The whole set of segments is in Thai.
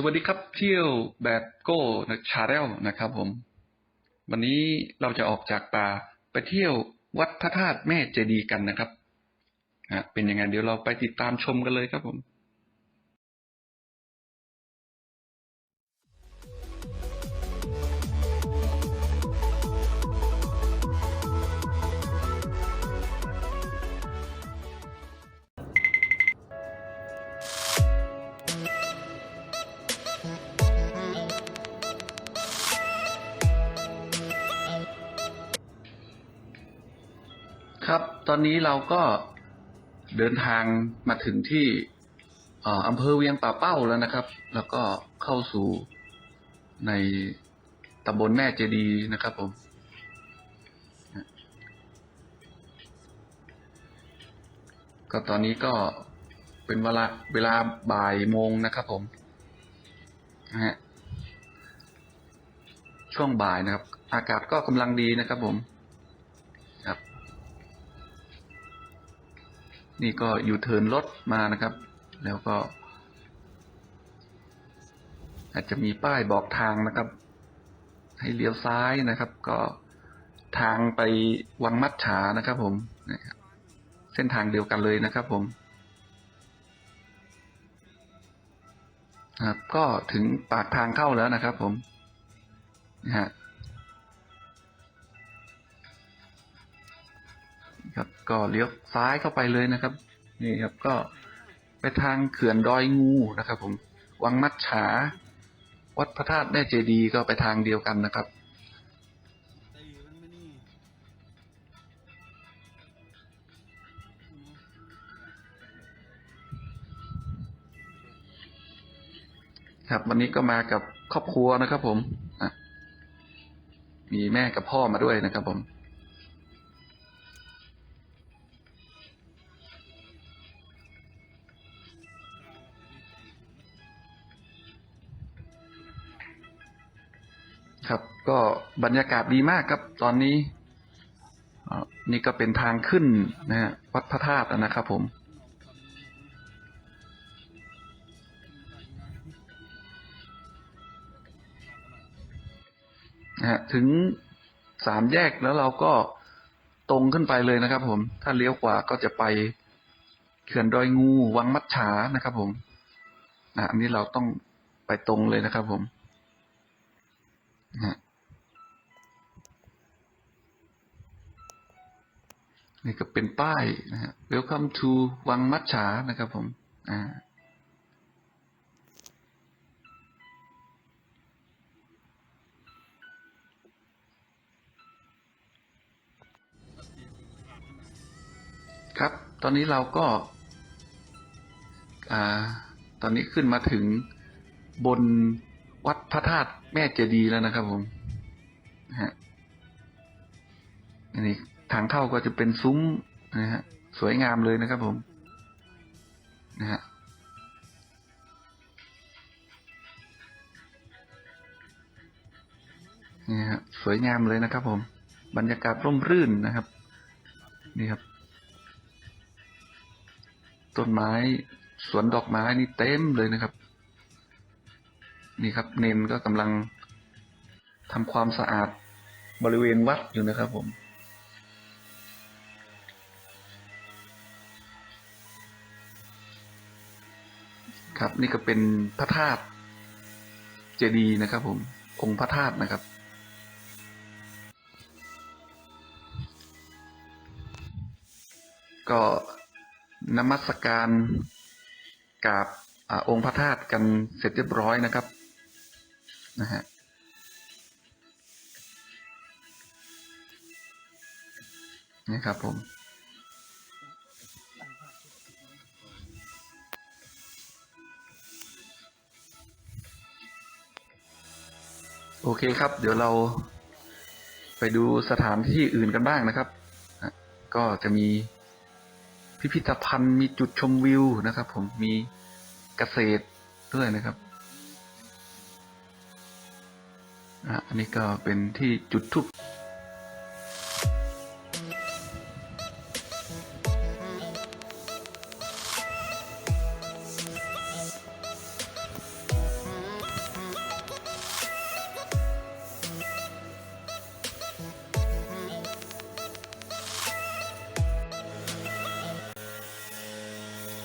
สวัสดีครับเที่ยวแบบโก้นะชาแนลนะครับผม วันนี้เราจะออกจากป่าไปเที่ยววัดพระธาตุแม่เจดีย์กันนะครับนะเป็นยังไงเดี๋ยวเราไปติดตามชมกันเลยครับผม ครับ ตอนนี้เราก็เดินทางมาถึงที่ออำเภอเวียงป่าเป้าแล้วนะครับ แล้วก็เข้าสู่ในตำบลแม่เจดีนะครับผม ก็ตอนนี้ก็เป็นเวลาเวลาบ่ายโมงนะครับผมนะฮะช่วงบ่ายนะครับ อากาศก็กำลังดีนะครับผม นี่ก็อยู่เทิร์นรถมานะครับ แล้วก็ อาจจะมีป้ายบอกทางนะครับ ให้เลี้ยวซ้ายนะครับ ก็ทางไปวังมัดฉานะครับ ผมนะครับเส้นทางเดียวกันเลยนะครับ ผมครับก็ถึงปากทางเข้าแล้วนะครับ ผมนะฮะ ครับ ก็เลี้ยวซ้ายเข้าไปเลยนะครับ นี่ครับก็ไปทางเขื่อนดอยงูนะครับ ผมวังมัดฉา วัดพระธาตุแม่เจดีย์ก็ไปทางเดียวกันนะครับครับวันนี้ก็มากับครอบครัวนะครับ ผมมีแม่กับพ่อมาด้วยนะครับ ผม ครับ ก็บรรยากาศดีมากครับตอนนี้นี่ก็เป็นทางขึ้นนะฮะวัดพระธาตุนะครับผม นะฮะถึงสามแยกแล้วเราก็ตรงขึ้นไปเลยนะครับ ผม ถ้าเลี้ยวขวาก็จะไปเขื่อนดอยงู วังมัดฉานะครับ ผมอันนี้เราต้องไปตรงเลยนะครับ ผม นะนี่ก็เป็นป้ายนะฮะ Welcome to วังมัดฉานะครับผมอ่าครับ ตอนนี้เราก็อ่าตอนนี้ขึ้นมาถึงบน วัดพระธาตุแม่เจดีย์แล้วนะครับ ผมนะฮะอันนี้ทางเข้าก็จะเป็นซุ้มนะฮะสวยงามเลยนะครับ ผมนะฮะนี่ฮะสวยงามเลยนะครับ ผม บรรยากาศร่มรื่นนะครับ นี่ครับ ต้นไม้สวนดอกไม้นี่เต็มเลยนะครับ นี่ครับ เนนก็กำลังทำความสะอาดบริเวณวัดอยู่นะครับผมครับนี่ก็เป็นพระธาตุเจดีย์นะครับ ผมองค์พระธาตุนะครับ ก็นมัสการกราบอองค์พระธาตุกันเสร็จเรียบร้อยนะครับ นะฮะนี่ครับผมโอเคครับ เดี๋ยวเราไปดูสถานที่อื่นกันบ้างนะครับ ก็จะมีพิพิธภัณฑ์มีจุดชมวิวนะครับ ผมมีเกษตรด้วยนะครับ อันนี้ก็เป็นที่จุดทุบ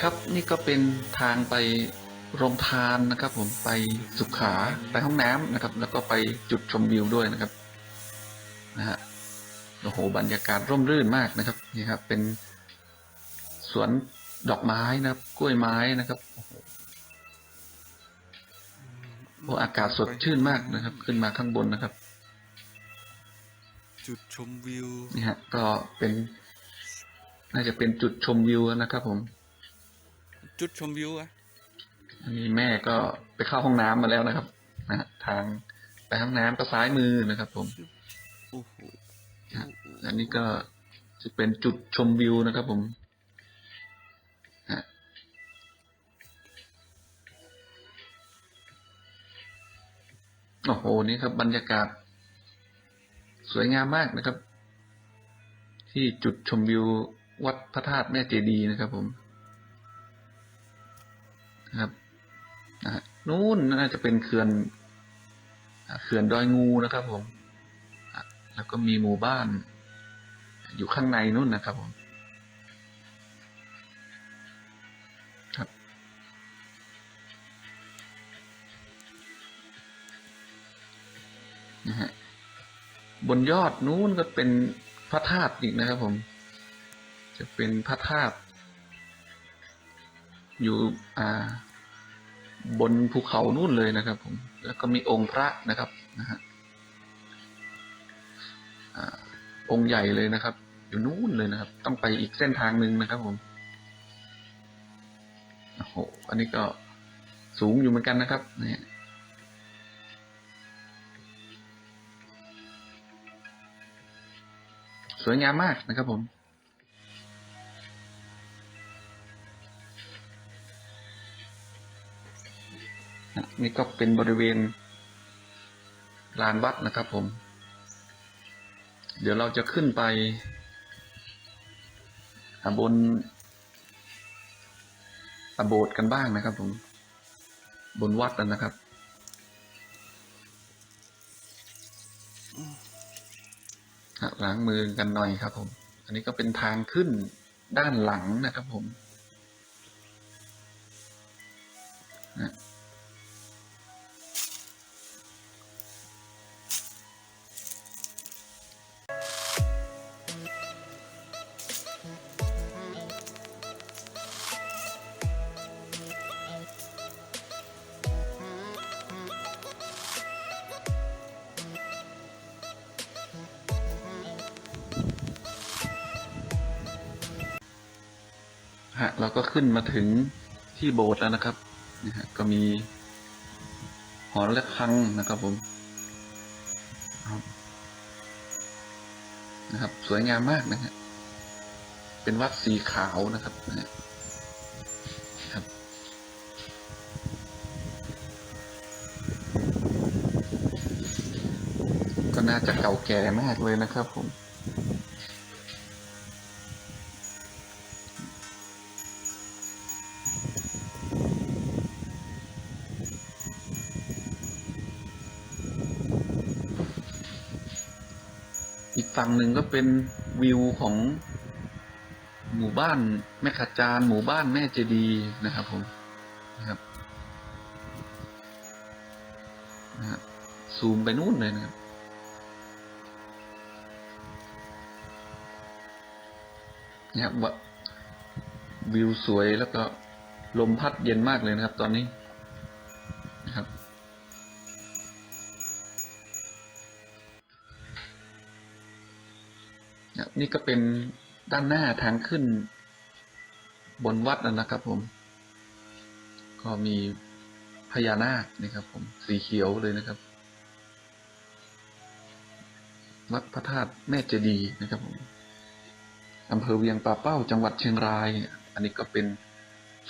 ครับนี่ก็เป็นทางไป โรงทานนะครับ ผมไปสุขาไปห้องน้ำนะครับ แล้วก็ไปจุดชมวิวด้วยนะครับนะฮะโอ้โหบรรยากาศร่มรื่นมากนะครับนี่ครับ เป็นสวนดอกไม้นะครับ กล้วยไม้นะครับโอ้โหโอ้อากาศสดชื่นมากนะครับ ขึ้นมาข้างบนนะครับ จุดชมวิวนี่ฮะก็เป็น น่าจะเป็นจุดชมวิวนะครับ ผม จุดชมวิวอะอั นนี้แม่ก็ไปเข้าห้องน้ำมาแล้วนะครับนะทางไปห้องน้ำก็ซ้ายมือนะครับ ผมอันนี้ก็จะเป็นจุดชมวิวนะครับ ผมโอ้โห นี่ครับ บรรยากาศ สวยงามมากนะครับ ที่จุดชมวิววัดพระธาตุแม่เจดีย์นะครับผมครับ นะฮะนู่นน่าจะเป็นเขื่อนเขื่อนดอยงูนะครับผมแล้วก็มีหมู่บ้าน อยู่ข้างในนู่นนะครับผมครับ นะฮะ บนยอดนู้นก็เป็นพระธาตุอีกนะครับผม จะเป็นพระธาตุอยู่ อ่า บนภูเขานู่นเลยนะครับผมแล้วก็มีองค์พระนะครับนะฮะองค์ใหญ่เลยนะครับ อยู่นู่นเลยนะครับ ต้องไปอีกเส้นทางหนึ่งนะครับผมโอ้โหอันนี้ก็สูงอยู่เหมือนกันนะครับเนี่ยสวยงามมากนะครับผม นี่ก็เป็นบริเวณลานวัดนะครับผม เดี๋ยวเราจะขึ้นไปอาบนอโบสถ์กันบ้างนะครับผม บนวัดนะครับ ล้างมือกันหน่อยครับผม อันนี้ก็เป็นทางขึ้นด้านหลังนะครับผม ฮะเราก็ขึ้นมาถึงที่โบสถ์แล้วนะครับนะฮะก็มีหอระฆังนะครับผมนะครับ สวยงามมากนะฮะเป็นวัดสีขาวนะครับนะครับก็น่าจะเก่าแก่มากเลยนะครับผม ฝั่งหนึ่งก็เป็นวิวของหมู่บ้านแม่ขจารหมู่บ้านแม่เจดีนะครับผมนะครับนะฮะซูมไปนู่นเลยนะครับ เนี่ยวิวสวยแล้วก็ลมพัดเย็นมากเลยนะครับตอนนี้ ครับนี่ก็เป็นด้านหน้าทางขึ้นบนวัดนะนะครับผม ก็มีพญานาคนะครับผมสีเขียวเลยนะครับ วัดพระธาตุแม่เจดีย์นะครับผมอำเภอเวียงป่าเป้าจังหวัดเชียงราย อันนี้ก็เป็น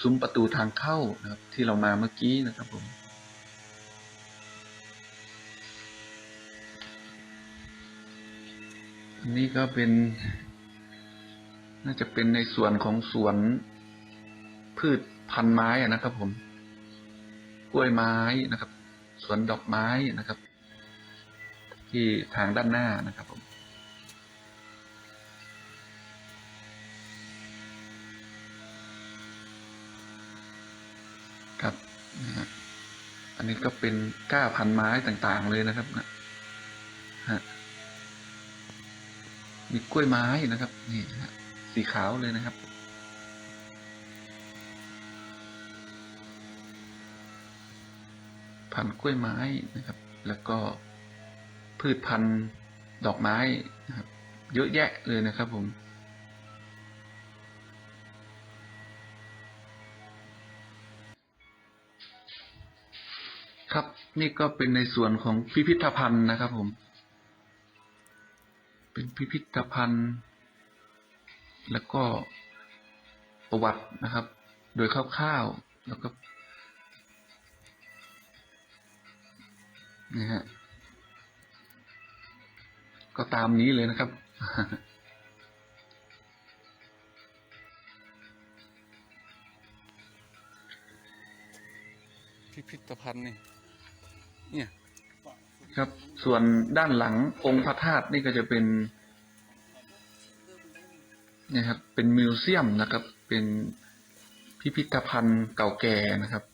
ซุ้มประตูทางเข้านะครับ ที่เรามาเมื่อกี้นะครับผม นนี้ก็เป็น น่าจะเป็นในส่วนของสวนพืชพันไม้อะนะครับ ผม กล้วยไม้นะครับ สวนดอกไม้นะครับ ที่ทางด้านหน้านะครับ ผมนะฮะอันนี้ก็เป็นก้าพันไม้ต่างๆเลยนะครับนะฮะ มีกล้วยไม้นะครับ นี่นะฮะสีขาวเลยนะครับ พันกล้วยไม้นะครับ แล้วก็พืชพันธุ์ดอกไม้นะครับ เยอะแยะเลยนะครับผมครับนี่ก็เป็นในส่วนของพิพิธภัณฑ์นะครับผม เป็นพิพิธภัณฑ์ แล้วก็ประวัตินะครับ โดยคร่าวๆแล้วก็นี่ฮะก็ตามนี้เลยนะครับ พิพิธภัณฑ์นี่เนี่ย ครับ ส่วนด้านหลังองค์พระธาตุนี่ก็จะเป็นนะครับ เป็นมิวเซียมนะครับ เป็นพิพิธภัณฑ์เก่าแก่นะครับ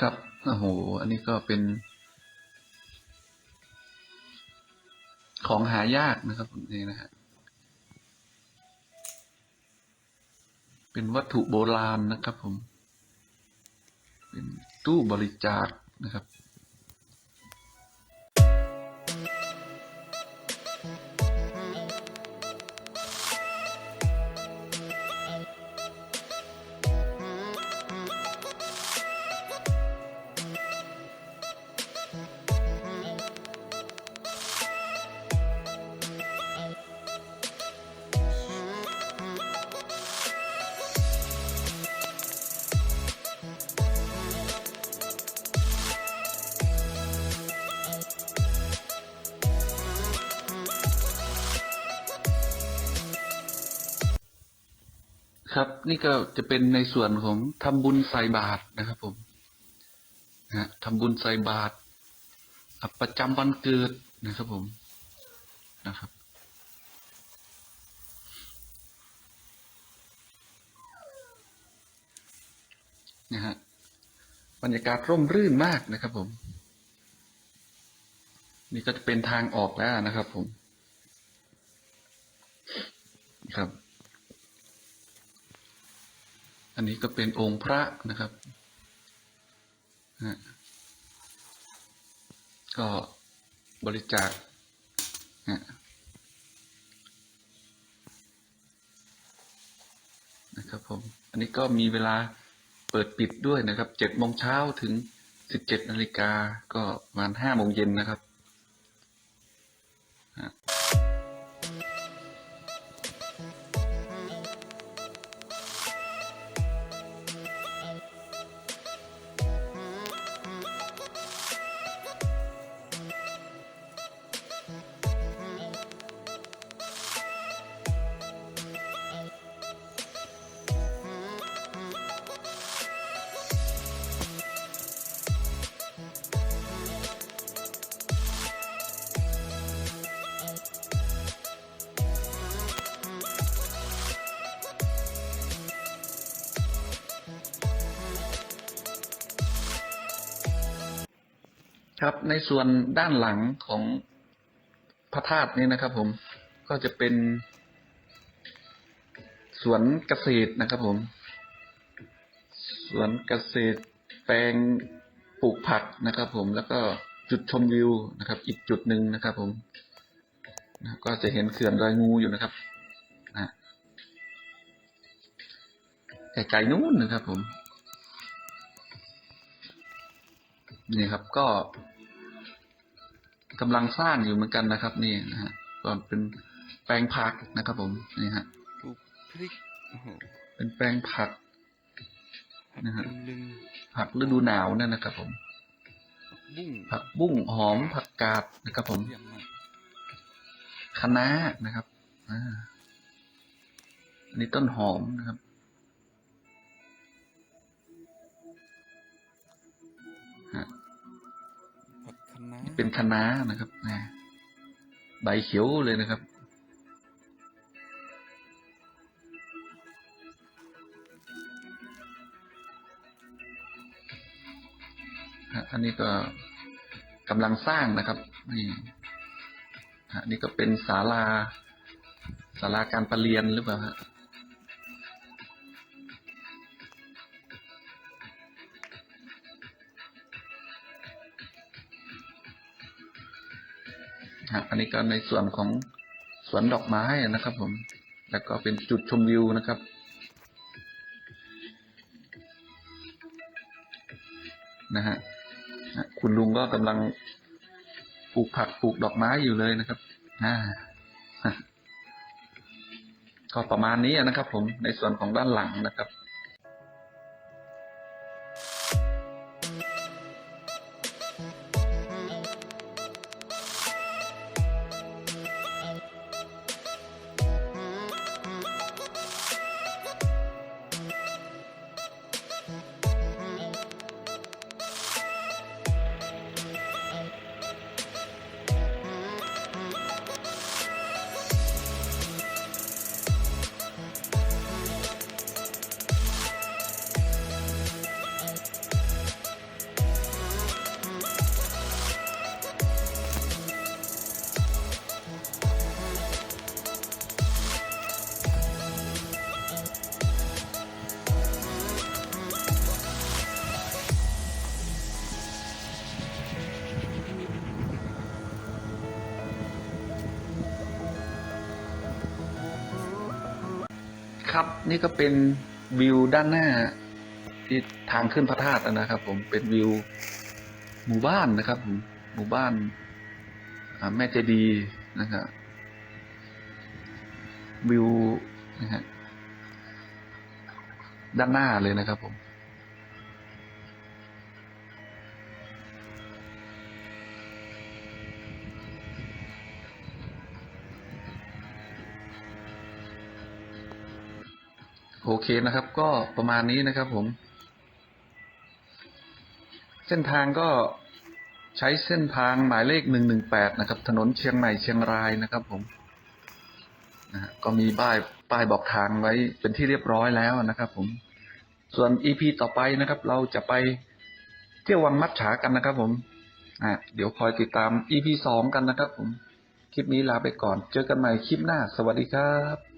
ครับโอ้โห อันนี้ก็เป็น ของหายากนะครับผมนี่นะฮะ เป็นวัตถุโบราณนะครับผม เป็นตู้บริจาคนะครับ ครับ นี่ก็จะเป็นในส่วนของทำบุญใส่บาตรนะครับ ผมนะทำบุญใส่บาตรประจำวันเกิดนะครับผมนะครับ นะฮะบรรยากาศร่มรื่นมากนะครับ ผม นี่ก็จะเป็นทางออกแล้วนะครับ ผม ครับ อันนี้ก็เป็นองค์พระนะครับ ก็บริจาคนะครับผม อันนี้ก็มีเวลาเปิดปิดด้วยนะครับ เจ็ดโมงเช้าถึงสิบเจ็ดนาฬิกาก็ประมาณห้าโมงเย็นนะครับ ครับในส่วนด้านหลังของพระธาตุนี้นะครับ ผมก็จะเป็น สวนเกษตรนะครับ ผม สวนเกษตรแปลงปลูกผักนะครับ ผมแล้วก็จุดชมวิวนะครับ อีกจุดหนึ่งนะครับ ผมก็จะเห็นเขื่อนดอยงูอยู่นะครับนะไกลๆนู้นนะครับ ผมนี่ครับก็ กำลังสร้างอยู่เหมือนกันนะครับ นี่นะฮะก็เป็นแปลงผักนะครับผมนี่ฮะปลูกพริกโอ้โหเป็นแปลงผักผักนะฮะลึงผักฤดูหนาวนั่นนะครับผมๆบุ้งผักบุ้งหอมผักกาดนะครับผมเยี่ยมมากคะน้านะครับอ่าอันนี้ต้นหอมนะครับ น้าเป็นคะน้านะครับนะใบเขียวเลยนะครับ อันนี้ก็กำลังสร้างนะครับ นี่ฮะนี่ก็เป็นศาลาศาลาการประเรียนหรือเปล่าฮะ ฮะอันนี้ก็ในส่วนของสวนดอกไม้นะครับ ผม แล้วก็เป็นจุดชมวิวนะครับ นะฮะคุณลุงก็กำลังปลูกผักปลูกดอกไม้อยู่เลยนะครับอ่าก็ประมาณนี้นะครับ ผมในส่วนของด้านหลังนะครับ นี่ก็เป็นวิวด้านหน้า ที่ทางขึ้นพระธาตุนะครับ ผมเป็นวิวหมู่บ้านนะครับผมหมู่บ้านแม่เจดีย์นะครับวิวนะฮะด้านหน้าเลยนะครับผม โอเคนะครับก็ประมาณนี้นะครับผม เส้นทางก็ใช้เส้นทางหมายเลขหนึ่งหนึ่งแปดนะครับ ถนนเชียงใหม่เชียงรายนะครับผมนะก็มีป้ายป้ายบอกทางไว้เป็นที่เรียบร้อยแล้วนะครับ ผม ส่วน EP ต่อไปนะครับ เราจะไปเที่ยววังมัดฉากันนะครับ ผมอะเดี๋ยวคอยติดตาม EP สองกันนะครับ ผม คลิปนี้ลาไปก่อน เจอกันใหม่คลิปหน้า สวัสดีครับ